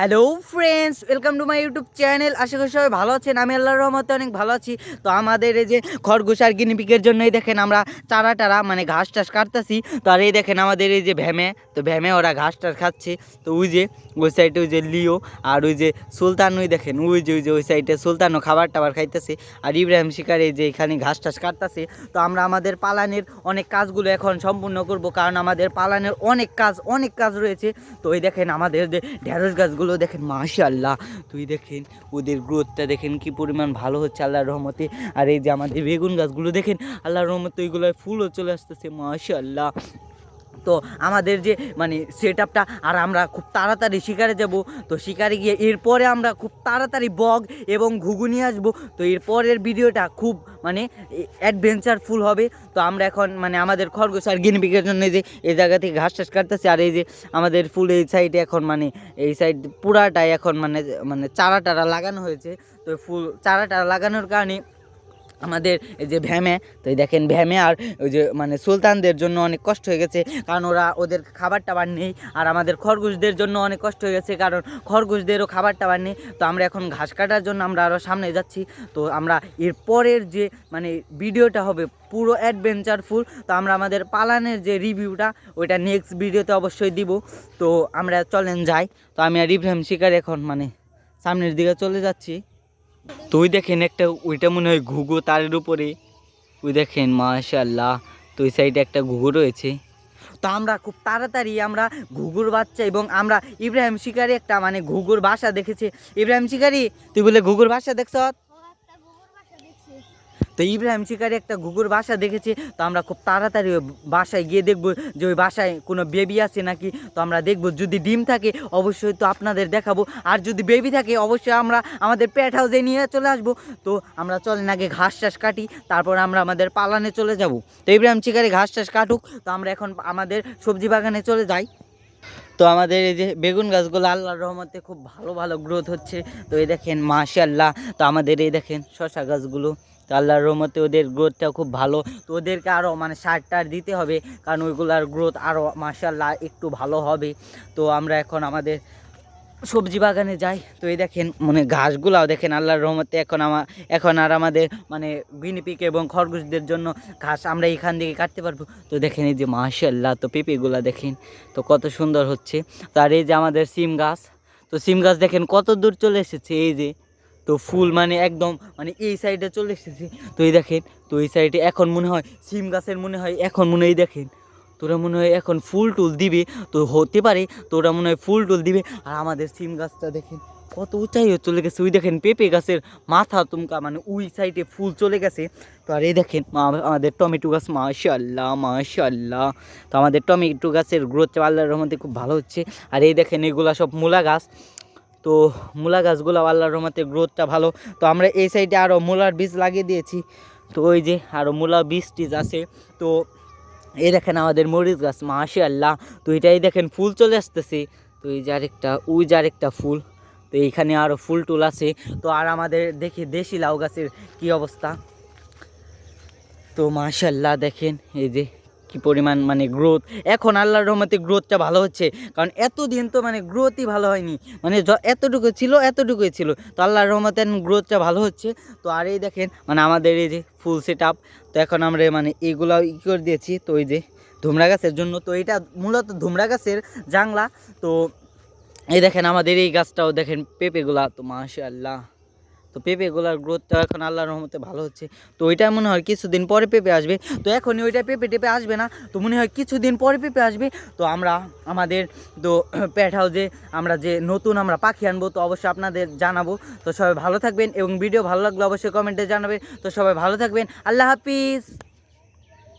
Hello friends welcome to my YouTube channel আশা করি সবাই ভালো আছেন। আমি আল্লাহর রহমতে অনেক ভালো আছি। তো আমাদের এই যে খরগোশ আর গিনিপিকের জন্যই দেখেন আমরা চারা টারা মানে ঘাস টাস কাটতেছি। তো আর এই দেখেন আমাদের এই যে ভ্যামে, তো ভ্যামে ওরা ঘাস টাস খাচ্ছে। তো ওই যে, ওই সাইডে ওই যে লিও আর ওই যে সুলতান ওই দেখেন, ওই যে ওই যে, ওই সাইডে সুলতানও খাবার টাবার খাইতেছে। আর ইব্রাহিম শিকার এই যে এখানে ঘাস টাস কাটতেছে। তো আমরা আমাদের পালানের অনেক কাজগুলো এখন সম্পূর্ণ করব, কারণ আমাদের পালানের অনেক কাজ অনেক কাজ রয়েছে। তো ওই দেখেন আমাদের যে ঢেঁড়স গাছগুলো দেখেন মাশাল্লাহ তুই দেখেন, ওদের গ্রোথটা দেখেন কি পরিমাণ ভালো হচ্ছে আল্লাহর রহমতে। আর এই যে আমাদের বেগুন গাছগুলো দেখেন, আল্লাহর রহমতে ওইগুলোয় ফুলও চলে আসতেছে মাশাল্লাহ তো আমাদের যে মানে সেট আপটা আর আমরা খুব তাড়াতাড়ি শিকারে যাব, তো শিকারে গিয়ে এরপরে আমরা খুব তাড়াতাড়ি বগ এবং ঘুগুনি আসব, তো এরপরের ভিডিওটা খুব মানে অ্যাডভেঞ্চারফুল হবে। তো আমরা এখন মানে আমাদের খরগোশ আর গিনপিকের জন্য যে, এই জায়গা থেকে ঘাস টাস কাটতেছে, আর এই যে আমাদের ফুল এই সাইডে এখন মানে এই সাইড পুরাটাই এখন মানে মানে চারা টারা লাগানো হয়েছে। তো ফুল চারা টারা লাগানোর কারণে আমাদের যে ভ্যামে, তো এই দেখেন ভ্যামে আর ওই যে মানে সুলতানদের জন্য অনেক কষ্ট হয়ে গেছে, কারণ ওরা ওদের খাবার টাবার নেই আর আমাদের খরগোশদের জন্য অনেক কষ্ট হয়ে গেছে, কারণ খরগোশদেরও খাবার টাবার নেই। তো আমরা এখন ঘাস কাটার জন্য আমরা আরও সামনে যাচ্ছি। তো আমরা এর পরের যে মানে ভিডিওটা হবে পুরো অ্যাডভেঞ্চারফুল তো আমরা আমাদের পালানের যে রিভিউটা, ওইটা নেক্সট ভিডিওতে অবশ্যই দিব। তো আমরা চলেন যাই। তো আমি আর ইব্রাহিম শিকার এখন মানে সামনের দিকে চলে যাচ্ছি। তো ওই দেখেন একটা, ওইটা মনে হয় ঘুঘু তারের উপরে। ওই দেখেন মাশাল্লাহ তো ওই সাইডে একটা ঘুঘু রয়েছে। তো আমরা খুব তাড়াতাড়ি আমরা ঘুঘুর বাচ্চা এবং আমরা ইব্রাহিম শিকারি একটা মানে ঘুঘুর বাসা দেখেছি। ইব্রাহিম শিকারি, তুই বলে ঘুঘুর বাসা দেখছ? তো ইব্রাহিম শিকারি একটা ঘুঘুর বাসা দেখেছি, তো আমরা খুব তাড়াতাড়ি ওই বাসায় গিয়ে দেখব যে ওই বাসায় কোনো বেবি আছে নাকি। তো আমরা দেখব যদি ডিম থাকে, অবশ্যই তো আপনাদের দেখাবো। আর যদি বেবি থাকে, অবশ্যই আমরা আমাদের প্যাট হাউসে নিয়ে চলে আসব। তো আমরা চলেন আগে ঘাস টাস কাটি, তারপর আমরা আমাদের পালানে চলে যাব। তো ইব্রাহিম শিকারি ঘাস টাস কাটুক, তো আমরা এখন আমাদের সবজি বাগানে চলে যাই। তো আমাদের এই যে বেগুন গাছগুলো আল্লাহর রহমতে খুব ভালো ভালো গ্রোথ হচ্ছে। তো এই দেখেন মাশাল্লাহ তো আমাদের এই দেখেন শশা গাছগুলো, তো আল্লাহর রহমতে ওদের গ্রোথটা খুব ভালো। তো ওদেরকে আরও মানে সার টার দিতে হবে, কারণ ওইগুলার গ্রোথ আরও মাশাল্লাহ একটু ভালো হবে। তো আমরা এখন আমাদের সবজি বাগানে যাই। তো এই দেখেন মানে ঘাসগুলাও দেখেন, আল্লাহর রহমতে এখন আমার এখন আর আমাদের মানে গিনিপিক এবং খরগোশদের জন্য ঘাস আমরা এখান থেকে কাটতে পারব। তো দেখেন এই যে মাশাল্লাহ তো পেঁপেগুলা দেখেন, তো কত সুন্দর হচ্ছে। তার এই যে আমাদের সিম গাছ, তো সিম গাছ দেখেন কত দূর চলে এসেছে, এই যে, তো ফুল মানে একদম মানে এই সাইডে চলে এসেছে। তো এই দেখেন, তো এই সাইডে এখন মনে হয়, সিম গাছের মনে হয়, এখন মনে হয় দেখেন তোরা মনে হয় এখন ফুল টুল দিবে, তো হতে পারে তোরা মনে হয় ফুল টুল দিবে। আর আমাদের সিম গাছটা দেখেন, কত উঁচাই চলে গেছে। ওই দেখেন পেঁপে গাছের মাথা তুমকা মানে ওই সাইডে ফুল চলে গেছে। তো আর এই দেখেন আমাদের টমেটো গাছ মাশাল্লাহ মাশাল্লাহ তো আমাদের টমেটো গাছের গ্রোথ আল্লাহর রহমতে খুব ভালো হচ্ছে। আর এই দেখেন, এগুলা সব মূলা গাছ। তো মূলা গাছগুলো আল্লাহর রহমতে গ্রোথটা ভালো। তো আমরা এই সাইডে আরও মূলার বীজ লাগিয়ে দিয়েছি। তো ওই যে আরও মূলা বীজ টিজ আছে। তো এই দেখেন আমাদের মরিচ গাছ মাসে আল্লাহ তো এটাই দেখেন, ফুল চলে আসতেছে। তো এই যে আরেকটা, ওই যে আরেকটা ফুল। তো এইখানে আরও ফুল টুল আছে। তো আর আমাদের দেখি দেশি লাউ গাছের কী অবস্থা? তো মাশাল্লাহ দেখেন, এই যে কি পরিমাণ মানে গ্রোথ এখন আল্লাহর রহমতে গ্রোথটা ভালো হচ্ছে। কারণ এতদিন তো মানে গ্রোথই ভালো হয়নি। মানে এতটুকু ছিল, এতটুকুই ছিল। তো আল্লাহর রহমতে গ্রোথটা ভালো হচ্ছে। তো আর এই দেখেন মানে আমাদের এই যে ফুল সেট আপ তো এখন আমরা মানে এইগুলাও ই করে দিয়েছি। তো ওই যে ধুমরা গাছের জন্য, তো এটা মূলত ধুমরা গাছের জাংলা। তো এই দেখেন আমাদের এই গাছটাও দেখেন পেঁপেগুলা। তো মাশাআল্লাহ। তো পেঁপেগুলার গ্রোথটা এখন আল্লাহর রহমতে ভালো হচ্ছে। তো ওইটা মনে হয় কিছুদিন পরে পেঁপে আসবে। তো এখনই ওইটা পেঁপে টেপে আসবে না, তো মনে হয় কিছুদিন পরে পেঁপে আসবে। তো আমরা, আমাদের তো প্যাট হাউসে আমরা যে নতুন আমরা পাখি আনব, তো অবশ্যই আপনাদের জানাব। তো সবাই ভালো থাকবেন এবং ভিডিও ভালো লাগলে অবশ্যই কমেন্টে জানাবেন। তো সবাই ভালো থাকবেন। আল্লাহ হাফিজ।